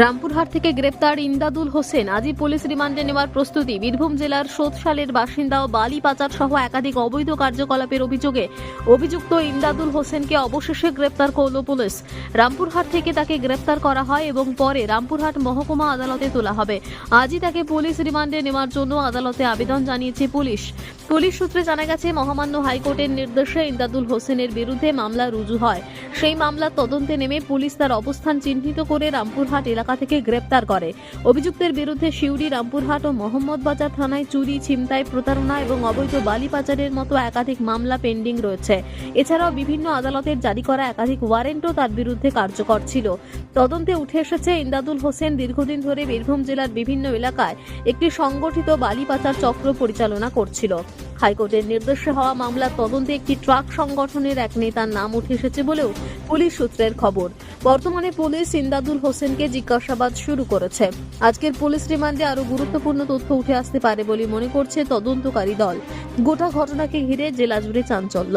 রামপুরহাট থেকে গ্রেপ্তার ইমদাদুল হোসেন। আজই পুলিশ রিমান্ডে নেওয়ার প্রস্তুতি। বীরভূম জেলার সোতশালের বাসিন্দা ও বালি পাচার সহ একাধিক অবৈধ কার্যকলাপের অভিযোগে অভিযুক্ত ইমদাদুল হোসেনকে অবশেষে গ্রেপ্তার করল পুলিশ। রামপুরহাট থেকে তাকে গ্রেপ্তার করা হয় এবং পরে রামপুরহাট মহকুমা আদালতে তোলা হবে। আজই তাকে পুলিশ রিমান্ডে নেওয়ার জন্য আদালতে আবেদন জানিয়েছে পুলিশ। পুলিশ সূত্রে জানা গেছে, মহামান্য হাইকোর্টের নির্দেশে ইমদাদুল হোসেনের বিরুদ্ধে মামলা রুজু হয়। সেই মামলার তদন্তে নেমে পুলিশ তার অবস্থান চিহ্নিত করে রামপুরহাট এলাকা থেকে গ্রেপ্তার করে। অভিযুক্তের বিরুদ্ধে শিউরি রামপুরহাট ও মোহাম্মদবাজার থানায় চুরি, ছিনতাই, প্রতারণা এবং অবৈধ বালি পাচারের মতো একাধিক মামলা পেন্ডিং রয়েছে। এছাড়াও বিভিন্ন আদালতের জারি করা একাধিক ওয়ারেন্টও তার বিরুদ্ধে কার্যকর ছিল। তদন্তে উঠে এসেছে ইমদাদুল হোসেন দীর্ঘদিন ধরে বীরভূম জেলার বিভিন্ন এলাকায় একটি সংগঠিত বালি পাচার চক্র পরিচালনা করছিল। হাইকোর্টের নির্দেশে হওয়া মামলার তদন্তে একটি ট্রাক সংগঠনের এক নেতার নাম উঠে এসেছে বলেও পুলিশ সূত্রের খবর। বর্তমানে পুলিশ সিন্দাদুল হোসেনকে জিজ্ঞাসাবাদ শুরু করেছে। আজকের পুলিশ রিমান্ডে আরও গুরুত্বপূর্ণ তথ্য উঠে আসতে পারে বলে মনে করছে তদন্তকারী দল। গোটা ঘটনাকে ঘিরে জেলা জুড়ে চাঞ্চল্য।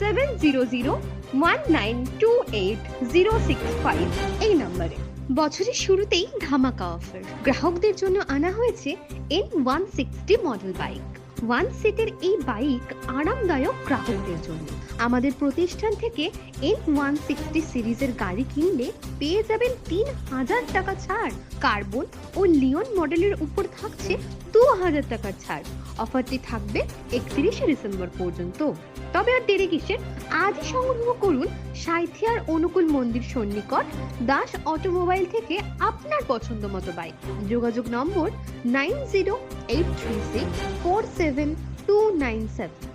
seven zero zero one nine two eight zero six five এই নম্বরে। বছরের শুরুতেই ধামাকা অফার। গ্রাহকদের জন্য আনা হয়েছে N one sixty model bike one সিটের এই বাইক আরামদায়ক গ্রাহকদের জন্য। আমাদের প্রতিষ্ঠান থেকে এন ওয়ান সিক্সটি সিরিজের গাড়ি কিনলে পেয়ে যাবেন তিন হাজার টাকা ছাড়। কার্বন ও লিওন মডেলের উপর থাকছে দু হাজার টাকার ছাড়। অফারটি থাকবে একত্রিশে ডিসেম্বর পর্যন্ত। তবে আর দেরি কিসের আজই সংগ্রহ করুন সাইথিয়ার অনুকূল মন্দির সন্নিকট দাস অটোমোবাইল থেকে আপনার পছন্দ মতো বাইক। যোগাযোগ number nine zero eight three six four seven two nine seven.